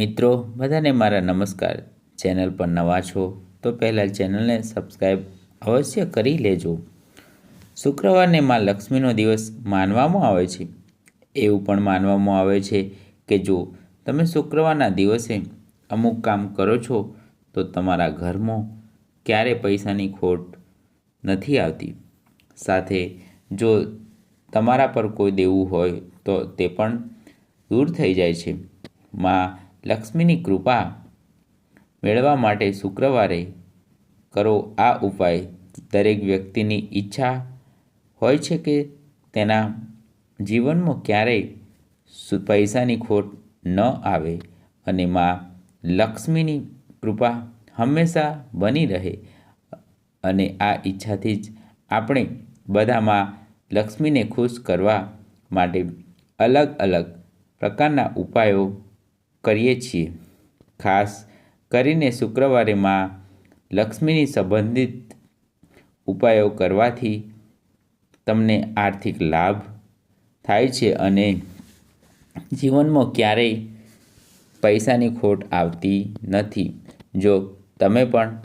મિત્રો, બધાને મારા નમસ્કાર. ચેનલ પર નવા છો તો પહેલાં ચેનલને સબસ્ક્રાઈબ અવશ્ય કરી લેજો. શુક્રવારને માં લક્ષ્મીનો દિવસ માનવામાં આવે છે. એવું પણ માનવામાં આવે છે કે જો તમે શુક્રવારના દિવસે અમુક કામ કરો છો, તો તમારા ઘરમાં ક્યારે પૈસાની ખોટ નથી આવતી. સાથે જો તમારા પર કોઈ દેવું હોય, તો તે પણ દૂર થઈ જાય છે. માં લક્ષ્મીની કૃપા મેળવવા માટે શુક્રવારે કરો આ ઉપાય. દરેક વ્યક્તિની ઈચ્છા હોય છે કે તેના જીવનમાં ક્યારેય પૈસાની ખોટ ન આવે અને માં લક્ષ્મીની કૃપા હંમેશા બની રહે. અને આ ઈચ્છાથી જ આપણે બધામાં લક્ષ્મીને ખુશ કરવા માટે અલગ અલગ પ્રકારના ઉપાયો કરીએ છીએ. ખાસ કરીને શુક્રવારે માં લક્ષ્મીની સંબંધિત ઉપાયો કરવાથી તમને આર્થિક લાભ થાય છે અને જીવનમાં ક્યારેય પૈસાની ખોટ આવતી નથી. જો તમે પણ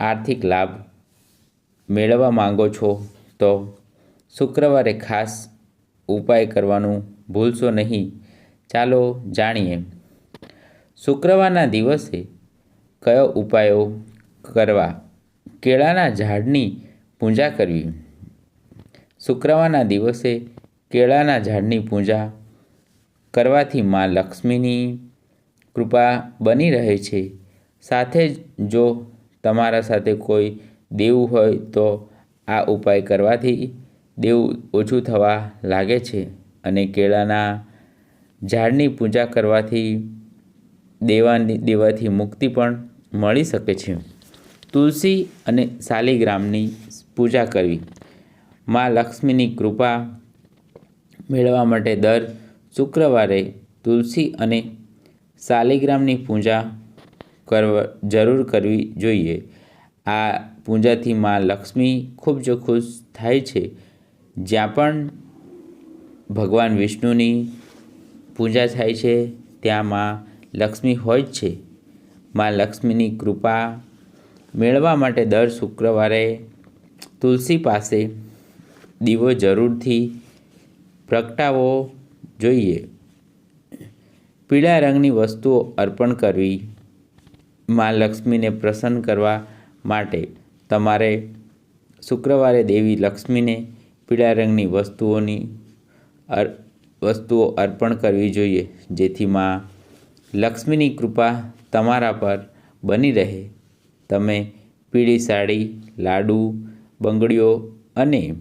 આર્થિક લાભ મેળવવા માંગો છો, તો શુક્રવારે ખાસ ઉપાય કરવાનું ભૂલશો નહીં. ચાલો જાણીએ. શુક્રવારના દિવસે કયો ઉપાયો કરવા? કેળાના ઝાડની પૂજા કરવી. શુક્રવારના દિવસે કેળાના ઝાડની પૂજા કરવાથી માં લક્ષ્મીની કૃપા બની રહે છે. સાથે જ જો તમારા સાથે કોઈ દેવું હોય તો આ ઉપાય કરવાથી દેવું ઓછું થવા લાગે છે અને કેળાના ઝાડની પૂજા કરવાથી દેવાની, દેવાથી મુક્તિ પણ મળી શકે છે. તુલસી અને શાલિગ્રામની પૂજા કરવી. માં લક્ષ્મીની કૃપા મેળવવા માટે દર શુક્રવારે તુલસી અને શાલિગ્રામની પૂજા કરવા, જરૂર કરવી જોઈએ. આ પૂજાથી મા લક્ષ્મી ખૂબ જ ખુશ થાય છે. જ્યાં પણ ભગવાન વિષ્ણુની પૂજા થાય છે, ત્યાં માં લક્ષ્મી હોય જ છે. માં લક્ષ્મીની કૃપા મેળવવા માટે દર શુક્રવારે તુલસી પાસે દીવો જરૂરથી પ્રગટાવવો જોઈએ. પીળા રંગની વસ્તુઓ અર્પણ કરવી માં લક્ષ્મીને પ્રસન્ન કરવા માટે તમારે શુક્રવારે દેવી લક્ષ્મીને પીળા રંગની વસ્તુઓની અર, વસ્તુઓ અર્પણ કરવી જોઈએ. જેથી માં લક્ષ્મીની કૃપા તમારા પર બની રહે. તમે પીળી સાડી, લાડુ, બંગડીઓ અને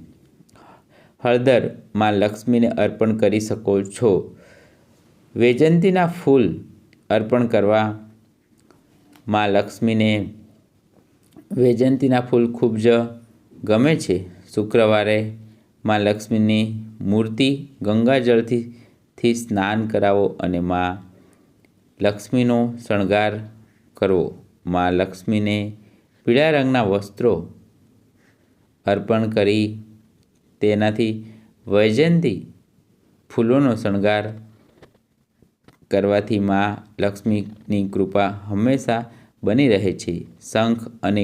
હળદરમાં લક્ષ્મીને અર્પણ કરી શકો છો. વેજંતીના ફૂલ અર્પણ કરવા માં લક્ષ્મીને વેજંતીના ફૂલ ખૂબ જ ગમે છે. શુક્રવારે માં લક્ષ્મીની મૂર્તિ ગંગાજળથી સ્નાન કરાવો અને માં લક્ષ્મીનો શણગાર કરવો. માં લક્ષ્મીને પીળા રંગના વસ્ત્રો અર્પણ કરી તેનાથી વૈજયંતી ફૂલોનો શણગાર કરવાથી માં લક્ષ્મીની કૃપા હંમેશા બની રહે છે. શંખ અને